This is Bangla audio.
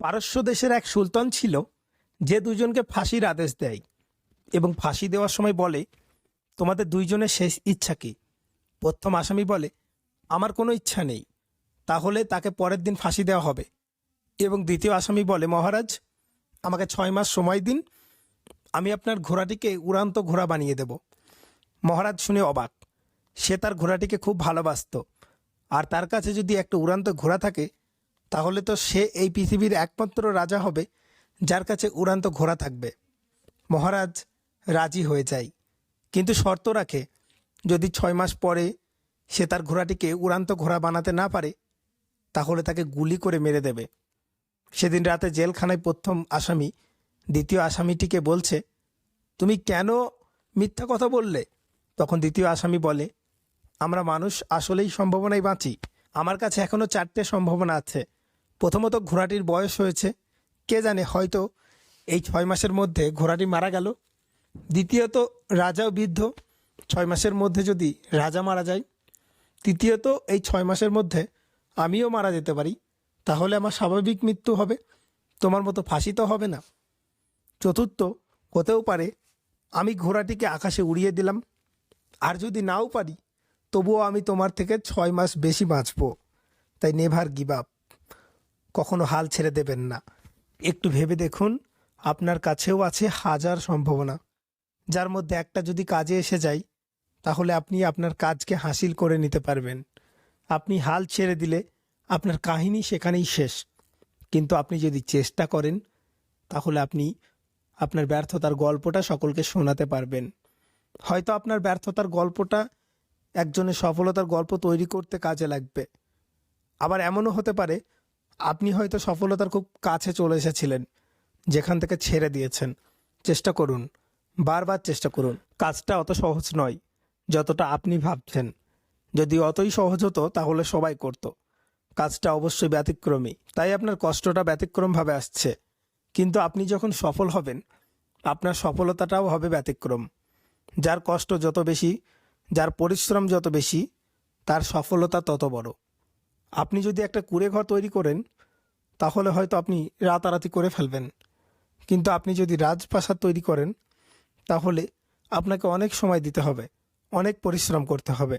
পারস্য দেশের এক সুলতান ছিল, যে দুজনকে ফাঁসির আদেশ দেয় এবং ফাঁসি দেওয়ার সময় বলে, তোমাদের দুইজনের শেষ ইচ্ছা কি? প্রথম আসামি বলে, আমার কোনো ইচ্ছা নেই, তাহলে তাকে পরের দিন ফাঁসি দেওয়া হবে। এবং দ্বিতীয় আসামি বলে, মহারাজ, আমাকে ছয় মাস সময় দিন, আমি আপনার ঘোড়াটিকে উড়ান্ত ঘোড়া বানিয়ে দেব। মহারাজ শুনে অবাক, সে তার ঘোড়াটিকে খুব ভালোবাসতো, আর তার কাছে যদি একটা উড়ান্ত ঘোড়া থাকে তাহলে তো সে এই পৃথিবীর একমাত্র রাজা হবে, যার কাছে উড়ান্ত ঘোড়া থাকবে। মহারাজ রাজি হয়ে যায়। কিন্তু শর্ত রাখে, যদি ছয় মাস পরে সে তার ঘোড়াটিকে উড়ান্ত ঘোড়া বানাতে না পারে, তাহলে তাকে গুলি করে মেরে দেবে। সেদিন রাতে জেলখানায় প্রথম আসামি, দ্বিতীয় আসামিটিকে বলছে, তুমি কেন মিথ্যা কথা বললে? তখন দ্বিতীয় আসামি বলে, আমরা মানুষ আসলেই সম্ভাবনায় বাঁচি। আমার কাছে এখনও চারটে সম্ভাবনা আছে। প্রথমত ঘোড়াটির বয়স হয়েছে, কে জানে, হয়তো এই ছয় মাসের মধ্যে ঘোড়াটি মারা গেল। দ্বিতীয়ত, রাজাও বৃদ্ধ, ছয় মাসের মধ্যে যদি রাজা মারা যায়। তৃতীয়ত, এই ছয় মাসের মধ্যে আমিও মারা যেতে পারি। তাহলে আমার স্বাভাবিক মৃত্যু হবে, তোমার মতো ফাঁসি তো হবে না। চতুর্থ, হতেও পারে, আমি ঘোড়াটিকে আকাশে উড়িয়ে দিলাম। আর যদি নাও পারি, তবুও আমি তোমার থেকে ছয় মাস বেশি বাঁচব। তাই নেভার গিভ আপ। কখনো হাল ছেড়ে দেবেন না। একটু ভেবে দেখুন, আপনার কাছেও আছে হাজার সম্ভাবনা। যার মধ্যে একটা যদি কাজে এসে যায়, তাহলে আপনি আপনার কাজকে হাসিল করে নিতে পারবেন। আপনি হাল ছেড়ে দিলে আপনার কাহিনী সেখানেই শেষ। কিন্তু আপনি যদি চেষ্টা করেন, তাহলে আপনি আপনার ব্যর্থতার গল্পটা সকলকে শোনাতে পারবেন। হয়তো আপনার ব্যর্থতার গল্পটা একজনের সফলতার গল্প তৈরি করতে কাজে লাগবে। আবার এমনও হতে পারে আপনি হয়তো সফলতার খুব কাছে চলে এসেছিলেন, যেখান থেকে ছেড়ে দিয়েছেন। চেষ্টা করুন, বারবার চেষ্টা করুন। কাজটা অত সহজ নয়, যতটা আপনি ভাবছেন। যদি অতই সহজ হতো, তাহলে সবাই করত। কাজটা অবশ্যই ব্যতিক্রমী, তাই আপনার কষ্টটা ব্যতিক্রমভাবে আসছে। কিন্তু আপনি যখন সফল হবেন, আপনার সফলতাটাও হবে ব্যতিক্রম। যার কষ্ট যত বেশি, যার পরিশ্রম যত বেশি, তার সফলতা তত বড়। আপনি যদি একটা কুড়ে ঘর তৈরি করেন, তাহলে হয়তো আপনি রাতারাতি করে ফেলবেন। কিন্তু আপনি যদি রাজপ্রাসাদ তৈরি করেন, তাহলে আপনাকে অনেক সময় দিতে হবে, অনেক পরিশ্রম করতে হবে।